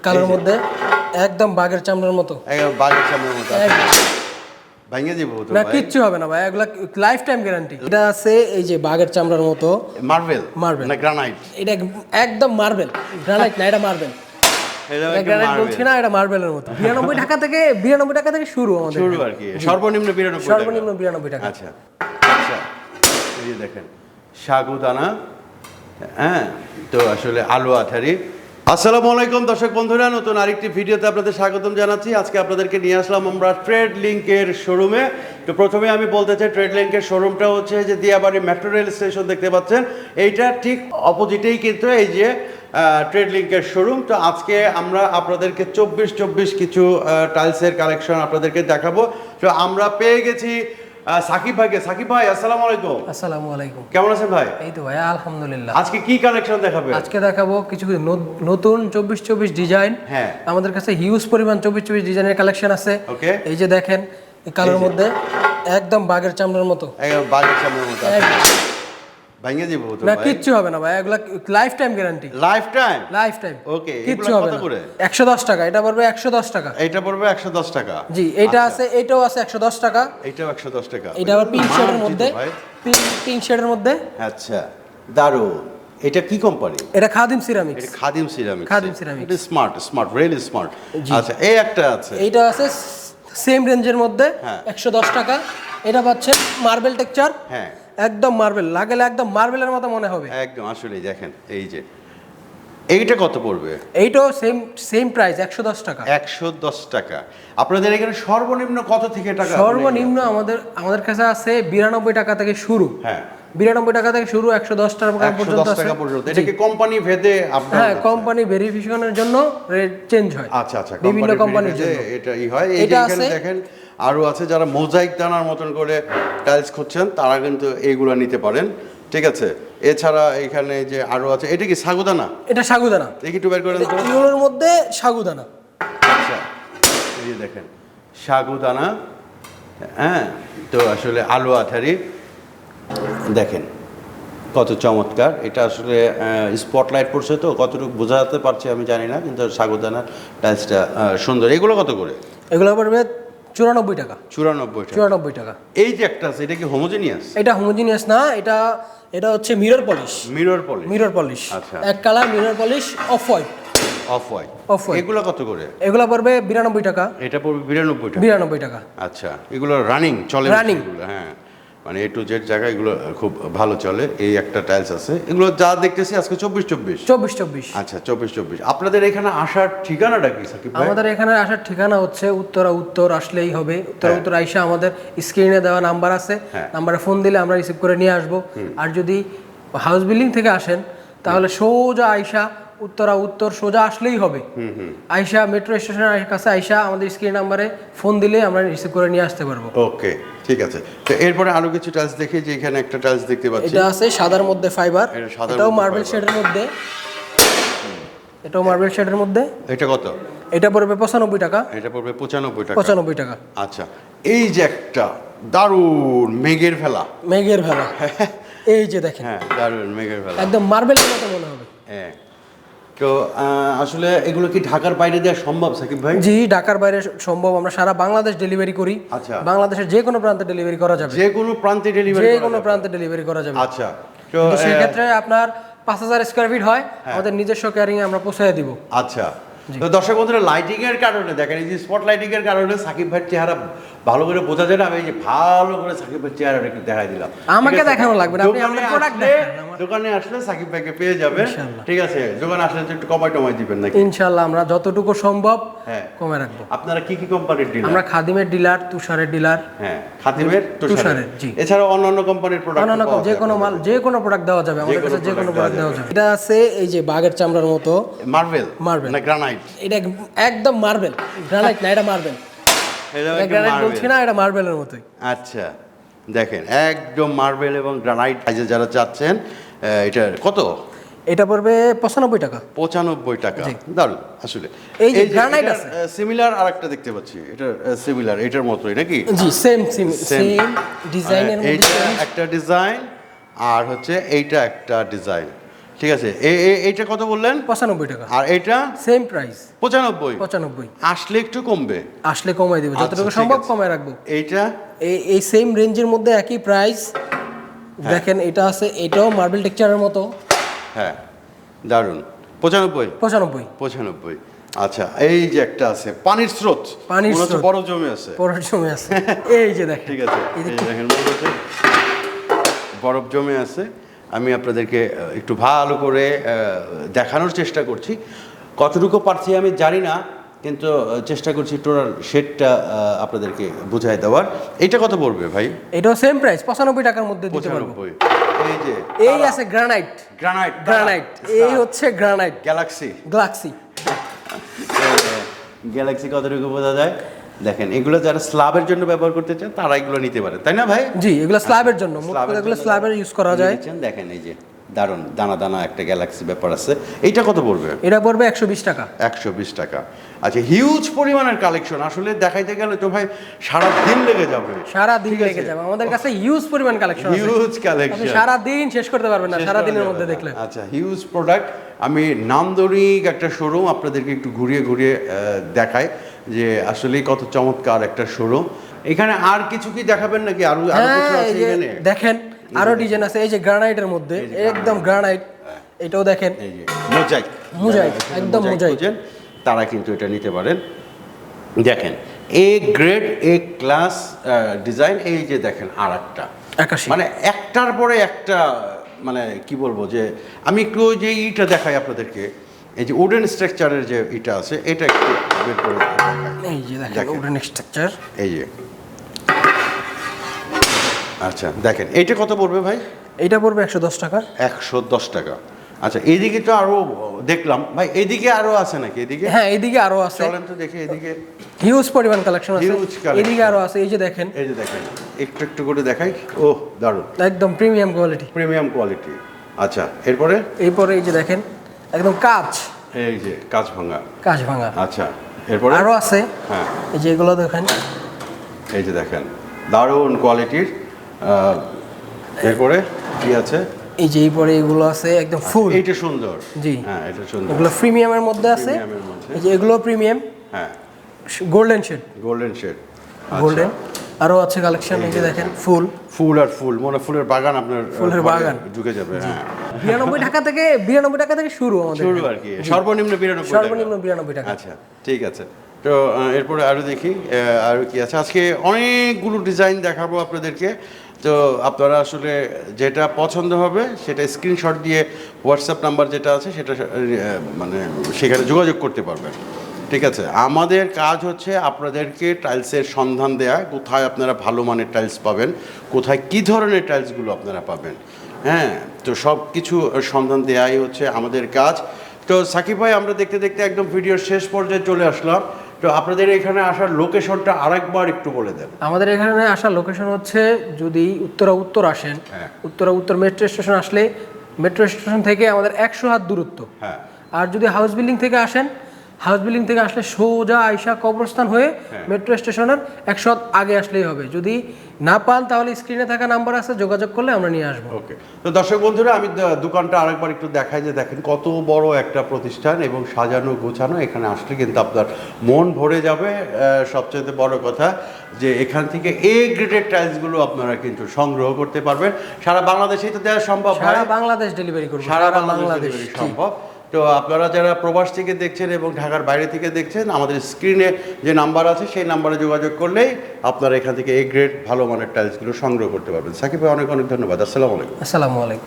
কালোর মধ্যে একদম বাঘের চামড়ার মতো। বাঘের সামনের মতো এক- যাব না কিচ্ছু হবে না ভাই এগুলা লাইফ টাইম গ্যারান্টি এটা আছে এই যে বাঘের চামড়ার মতো। Marble Marble। না গ্রানাইট এটা একদম মার্বেল গ্রানাইট না এটা মার্বেল এটা এটা গ্রানাইট বলছি না এটা মার্বেলের মতো। বিরানব্বই টাকা থেকে বিরানব্বই টাকা থেকে শুরু আমাদের। শুরু আর কি। সর্বনিম্ন বিরানব্বই সর্বনিম্ন বিরানব্বই টাকা। আচ্ছা। আচ্ছা। এই দেখেন সাগুদানা হ্যাঁ তো আসলে আলু আঠারি আসসালামু আলাইকুম, দর্শক বন্ধুরা, নতুন আরেকটি ভিডিওতে আপনাদের স্বাগতম জানাচ্ছি। আজকে আপনাদেরকে নিয়ে আসলাম আমরা ট্রেড লিঙ্কের শোরুমে তো প্রথমে আমি বলতে চাই ট্রেড লিঙ্কের শোরুমটা হচ্ছে যে দিয়াবাড়ি মেট্রো রেল স্টেশন দেখতে পাচ্ছেন। এইটা ঠিক অপোজিটেই কিন্তু এই যে ট্রেড লিঙ্কের শোরুম তো আজকে আমরা আপনাদেরকে চব্বিশ চব্বিশ কিছু টাইলসের কালেকশন আপনাদেরকে দেখাবো। তো আমরা পেয়ে গেছি সাকিব ভাইকে। সাকিব ভাই আসসালামু আলাইকুম। আসসালামু আলাইকুম। কেমন আছেন ভাই? এই তো ভাই আলহামদুলিল্লাহ। আজকে কি কালেকশন দেখাবে? আজকে দেখাবো কিছু নতুন চব্বিশ চব্বিশ ডিজাইন হ্যাঁ। আমাদের কাছে হিউজ পরিমাণ চব্বিশ চব্বিশ ডিজাইনের কালেকশন আছে। ওকে। এই যে দেখেন এই কালোর মধ্যে একদম বাঘের চামড়ার মতো। বাঘের চামড়ার মতো ভেঙে যাব তো না কিচ্ছু হবে না ভাই এগুলা lifetime guarantee lifetime lifetime okay কিচ্ছু হবে না। করে? একশো দশ টাকা এটা পড়বে একশো দশ টাকা। এইটা পড়বে একশো দশ টাকা। জি এইটা আচ্ছা। আছে এইটাও আছে একশো দশ টাকা। এইটাও একশো দশ টাকা। এটা আবার পিঙ্ক শেডের মধ্যে। পিঙ্ক শেডের মধ্যে। আচ্ছা দারুণ। এটা কি কোম্পানি এটা খাদিম সিরামিক্স এটা খাদিম সিরামিক খাদিম ceramics। এটা স্মার্ট স্মার্ট রিয়েলি স্মার্ট আচ্ছা এই একটা আছে। এইটা আছে সেম রেঞ্জের মধ্যে হ্যাঁ। একশো দশ টাকা। এটা পাচ্ছেন মার্বেল টেক্সচার হ্যাঁ। একদম মার্বেল লাগলে একদম মার্বেলের মতো মনে হবে। একদম আসলে দেখেন এই যে এইটা কত পড়বে? এইটাও সেম সেম প্রাইস একশো দশ টাকা। একশো দশ টাকা। আপনাদের এখানে সর্বনিম্ন কত থেকে টাকা সর্বনিম্ন আমাদের আমাদের কাছে আছে বিরানব্বই টাকা থেকে শুরু। হ্যাঁ। বিরানব্বই টাকা থেকে শুরু একশো দশ টাকা পর্যন্ত দশ টাকা পর্যন্ত। এটা কি কোম্পানি ভেদে হ্যাঁ কোম্পানি ভেরিফিকেশনের জন্য রেট চেঞ্জ হয়। আচ্ছা আচ্ছা বিভিন্ন কোম্পানি কোম্পানির জন্য। এটা ই হয়। এটা দেখেন আরও আছে যারা মোজাইক দানার মতন করে টাইলস খুঁজছেন তারা কিন্তু এইগুলো নিতে পারেন। ঠিক আছে? এছাড়া এখানে যে আরও আছে এটা কি সাগুদানা? এটা সাগুদানা। দেখি একটু বের করেন তো। ইউরোর মধ্যে সাগুদানা। আচ্ছা এই যে দেখেন সাগুদানা হ্যাঁ তো আসলে আলু আঠারি দেখেন কত চমৎকার। এটা আসলে স্পটলাইট পড়ছে তো কতটুকু বোঝাতে পারছি আমি জানি না কিন্তু সাগুদানার টাইলসটা সুন্দর। এগুলো কত করে? এগুলো পড়বে চুরানব্বই টাকা। চুরানব্বই চুরানব্বই টাকা। এই যে একটা আছে এটা কি হোমোজেনিয়াস এটা হোমোজিনিয়াস না এটা এটা হচ্ছে mirror polish mirror polish mirror polish আচ্ছা। এক colour mirror polish off white off white off white এগুলো কত করে? এগুলো পড়বে বিরানব্বই টাকা। এটা পড়বে বিরানব্বই টাকা। বিরানব্বই টাকা। আচ্ছা এগুলো রানিং চলে রানিং হ্যাঁ। মানে এ টু জেড জায়গায় এগুলো খুব ভালো চলে। এই একটা টাইলস আছে। এগুলো যা দেখতেছি আজকে চব্বিশ চব্বিশ। চব্বিশ চব্বিশ। আচ্ছা চব্বিশ চব্বিশ। আপনাদের এখানে আসার ঠিকানাটা কি সাকিব আমাদের এখানে আসার ঠিকানা হচ্ছে উত্তরা উত্তর আসলেই হবে। উত্তরা উত্তর আইসা আমাদের স্ক্রিনে দেওয়া নাম্বার আছে। হ্যাঁ। নাম্বারে ফোন দিলে আমরা রিসিভ করে নিয়ে আসব। আর যদি হাউস বিল্ডিং থেকে আসেন তাহলে সোজা আইসা উত্তরা উত্তর সোজা আসলেই হবে। আইসা মেট্রো স্টেশনের কাছে আইসা আমাদের স্ক্রিন নাম্বারে ফোন দিলে আমরা রিসিভ করে নিয়ে আসতে পারব। ওকে ঠিক আছে। তো এরপরে আরও কিছু টাইলস দেখি যে এখানে একটা টাইলস দেখতে পাচ্ছি। এটা আছে সাদার মধ্যে ফাইবার এটাও মার্বেল। শেডের মধ্যে। এটাও মার্বেল শেডের মধ্যে। এটা কত? এটা পড়বে পঁচানব্বই টাকা। এটা পড়বে পঁচানব্বই টাকা। পঁচানব্বই টাকা। আচ্ছা এই যে একটা দারুণ মেঘের ফেলা। মেঘের ভেলা এই যে দেখেন। হ্যাঁ দারুণ মেঘের ফেলা। একদম মার্বেলের মতো মনে হবে। হ্যাঁ। তো আসলে এগুলো কি ঢাকার বাইরে দেওয়া সম্ভব সাকিব ভাই? জি ঢাকার বাইরে সম্ভব। আমরা সারা বাংলাদেশ ডেলিভারি করি। আচ্ছা। বাংলাদেশের যে কোনো প্রান্তে ডেলিভারি করা যাবে। যে কোনো প্রান্তে ডেলিভারি যে কোনো প্রান্তে ডেলিভারি করা যাবে। আচ্ছা তো আহ, সেক্ষেত্রে আপনার পাঁচ হাজার স্কোয়ার ফিট হয় হ্যাঁ। আমাদের নিজস্ব ক্যারিং আমরা পৌঁছায় দিব। আচ্ছা। তো দর্শক বন্ধুরা লাইটিং এর কারণে দেখেন এই যে স্পট লাইটিং এর কারণে সাকিব ভাইয়ের চেহারা ভালো করে বোঝা যায় না আমি যে ভালো করে সাকিব ভাইয়ের চেহারাটা একটু দেখাই দিলাম। আমাকে দেখানো লাগবে না, আপনি আমার- দোকানে আসলে সাকিব ভাইকে পেয়ে যাবেন। ইনশাআল্লাহ। ঠিক আছে দোকানে আসলে একটু কমাই টমাই দিবেন নাকি? ইনশাল্লাহ আমরা যতটুকু সম্ভব হ্যাঁ। কমে রাখব। আপনারা কি কি কোম্পানির ডিলার আমরা খাদিমের ডিলার তুষারের ডিলার হ্যাঁ খাদিমের তুষারের, জি। এছাড়াও অন্যান্য কোম্পানির প্রোডাক্ট অন্যান্য যে কোনো মাল যে কোনো প্রোডাক্ট দেওয়া যাবে আমাদের কাছে যে কোনো প্রোডাক্ট দেওয়া যাবে। এটা আছে এই যে বাঘের চামড়ার মতো। মার্বেল মার্বেল না গ্রানাইট এটা এক- একদম মার্বেল গ্রানাইট না এটা মার্বেল বলছি না এটা মার্বেলের মতোই। আচ্ছা দেখেন একদম মার্বেল এবং গ্রানাইট সাইজে যারা চাচ্ছেন এটা কত? এটা পড়বে পঁচানব্বই টাকা। পঁচানব্বই টাকা। দারুণ আসলে। এই যে granite আছে। সিমিলার আর একটা দেখতে পাচ্ছি এটা সিমিলার এটার মতোই নাকি? জি সেম সেম সেম ডিজাইনের মধ্যে একটা ডিজাইন আর হচ্ছে এইটা একটা ডিজাইন ঠিক আছে। এইটা কত বললেন? পঁচানব্বই টাকা। আর এটা সেম প্রাইস পঁচানব্বই। পঁচানব্বই। আসলে একটু কমবে। আসলে কমাই দেবো আচ্ছা, যতটুকু সম্ভব। কমায় রাখব। এইটা? এই সেম রেঞ্জের মধ্যে একই প্রাইস দেখেন এটা আছে এটাও মার্বেল টেক্সচারের মতো। হ্যাঁ দারুণ। পঁচানব্বই? পঁচানব্বই। পঁচানব্বই। আচ্ছা এই যে একটা আছে পানির স্রোত। পানির স্রোত। বরফ জমে আছে। পরের সময় আছে। এই যে দেখেন। ঠিক আছে এই দেখেন। বরফ জমে আছে। আমি আপনাদেরকে একটু ভালো করে দেখানোর চেষ্টা করছি। কতটুকু পারছি আমি জানি না কিন্তু চেষ্টা করছি টোটাল শেডটা আপনাদেরকে বুঝাই দেওয়ার। এটা কত পড়বে ভাই? এটাও সেম প্রাইস পঁচানব্বই টাকার মধ্যে দিতে পারব। এই যে এই আছে গ্রানাইট গ্রানাইট গ্রানাইট এই হচ্ছে গ্রানাইট গ্যালাক্সি গ্যালাক্সি গ্যালাক্সি কতটুকু বোঝা যায়? দেখেন এগুলো যারা স্ল্যাবের জন্য ব্যবহার করতে চান তারা এগুলো নিতে পারে। তাই না ভাই? জি এগুলো স্ল্যাবের জন্য। মোট স্ল্যাবের কথা এগুলো জন্য স্ল্যাবের ইউজ করা যায়। দেখেন এই যে দারুণ দানা দানা একটা গ্যালাক্সি ব্যাপার আছে। এইটা কত পড়বে? এটা পড়বে একশো বিশ টাকা। একশো বিশ টাকা। আচ্ছা হিউজ পরিমাণের কালেকশন আসলে দেখাইতে গেলে তো ভাই সারা দিন লেগে যাবে। সারা দিন লেগে যাবে। আমাদের কাছে হিউজ পরিমাণ কালেকশন হিউজ কালেকশন সারা দিন শেষ করতে পারবেন না সারা দিনের মধ্যে দেখলে। আচ্ছা হিউজ প্রোডাক্ট আমি নামদরিক একটা শোরুম আপনাদেরকে একটু ঘুরিয়ে ঘুরিয়ে দেখাই। যে আসলে কত চমৎকার একটা শোরুম এখানে আর কিছু কি দেখাবেন নাকি? আরও আরও কিছু হ্যাঁ আছে এখানে? দেখেন আরও ডিজাইন আছে। এই যে গ্রানাইটের মধ্যে একদম গ্রানাইট এটাও দেখেন। এই যে মোজাইক মোজাইক, একদম মোজাইক। তারা কিন্তু এটা নিতে পারেন। দেখেন A grade A class design এই যে দেখেন আর একটা মানে একটার পরে একটা মানে কি বলব যে আমি একটু যে ইটা দেখাই আপনাদেরকে। এই যে উডেন স্ট্রাকচারের যে ইটা আছে এটা একটু বের করে এই যে দেখেন দেখেন। স্ট্রাকচার এই যে। আচ্ছা দেখেন এইটা কত পড়বে ভাই? এটা পড়বে একশো দশ টাকা। একশো দশ টাকা। আচ্ছা এইদিকে তো আরও দেখলাম। ভাই এইদিকে আরও আছে নাকি? এদিকে হ্যাঁ এদিকে আরও আছে। চলেন তো দেখি এদিকে হিউজ পরিমাণ কালেকশন আছে। Collection। এদিকে আরও আছে এই যে দেখেন। এই যে দেখেন একটু একটু করে দেখাই। ও দারুণ। একদম প্রিমিয়াম কোয়ালিটি প্রিমিয়াম কোয়ালিটি আচ্ছা এরপরে? এরপরে এই যে দেখেন একদম কাজ এই যে কাঁচ ভাঙা। কাজ ভাঙা। আচ্ছা। এরপরে? আরও আছে। হ্যাঁ। এই যে এগুলো দেখেন। এই যে দেখেন দারুণ কোয়ালিটির এরপরে কি আছে? এই যে এরপরে এগুলো আছে একদম ফুল এইটা সুন্দর। জি। হ্যাঁ এটা সুন্দর। এগুলো প্রিমিয়ামের মধ্যে আছে। এই যে এগুলো প্রিমিয়াম হ্যাঁ। Golden shade golden shade golden আরও আছে কালেকশন এই যে দেখেন ফুল ফুল আর ফুল মনে ফুলের বাগান আপনার ফুলের বাগান। ঢুকে যাবে হ্যাঁ। বিরানব্বই টাকা থেকে বিরানব্বই টাকা থেকে শুরু আমাদের। শুরু আর কি। সর্বনিম্ন বিরানব্বই টাকা। সর্বনিম্ন বিরানব্বই টাকা। আচ্ছা ঠিক আছে। তো এরপরে আরও দেখি আরও কি আছে। আজকে অনেকগুলো ডিজাইন দেখাবো আপনাদেরকে। তো আপনারা আসলে যেটা পছন্দ হবে সেটা স্ক্রিনশট দিয়ে হোয়াটসঅ্যাপ নাম্বার যেটা আছে সেটা মানে সেখানে যোগাযোগ করতে পারবেন। ঠিক আছে? আমাদের কাজ হচ্ছে আপনাদেরকে টাইলসের সন্ধান দেয়া কোথায় আপনারা ভালো মানের টাইলস পাবেন কোথায় কী ধরনের টাইলসগুলো আপনারা পাবেন। হ্যাঁ? তো সব কিছু সন্ধান দেয়াই হচ্ছে আমাদের কাজ। তো সাকিব ভাই আমরা দেখতে দেখতে একদম ভিডিওর শেষ পর্যায়ে চলে আসলাম। তো আপনাদের এখানে আসার লোকেশনটা আরেকবার একটু বলে দেন। আমাদের এখানে আসার লোকেশন হচ্ছে যদি উত্তরা উত্তর আসেন হ্যাঁ। উত্তরা উত্তর মেট্রো স্টেশন আসলে মেট্রো স্টেশন থেকে আমাদের একশো হাত দূরত্ব। হ্যাঁ। আর যদি হাউস বিল্ডিং থেকে আসেন হাউস বিল্ডিং থেকে আসলে সোজা আইসা কবরস্থান হয়ে হ্যাঁ। মেট্রো স্টেশনের একশো হাত আগে আসলেই হবে। যদি না পান তাহলে স্ক্রিনে থাকা নাম্বার আছে যোগাযোগ করলে আমরা নিয়ে আসব। ওকে। তো দর্শক বন্ধুরা আমি দোকানটা আরেকবার একটু দেখাই যে দেখেন কত বড় একটা প্রতিষ্ঠান এবং সাজানো গোছানো এখানে আসলে কিন্তু আপনার মন ভরে যাবে। সবচেয়ে বড় কথা যে এখান থেকে এ গ্রেডের টাইলসগুলো আপনারা কিন্তু সংগ্রহ করতে পারবেন। সারা বাংলাদেশেই তো দেওয়া সম্ভব সারা বাংলাদেশ ডেলিভারি করব সারা বাংলাদেশ বাংলাদেশ সম্ভব। তো আপনারা যারা প্রবাস থেকে দেখছেন এবং ঢাকার বাইরে থেকে দেখছেন, আমাদের স্ক্রিনে যে নাম্বার আছে, সেই নাম্বারে যোগাযোগ করলেই আপনারা এখান থেকে এ গ্রেড ভালো মানের টাইলসগুলো সংগ্রহ করতে পারবেন। সাকিব ভাই, অনেক অনেক ধন্যবাদ। আসসালামু আলাইকুম। আসসালামু আলাইকুম।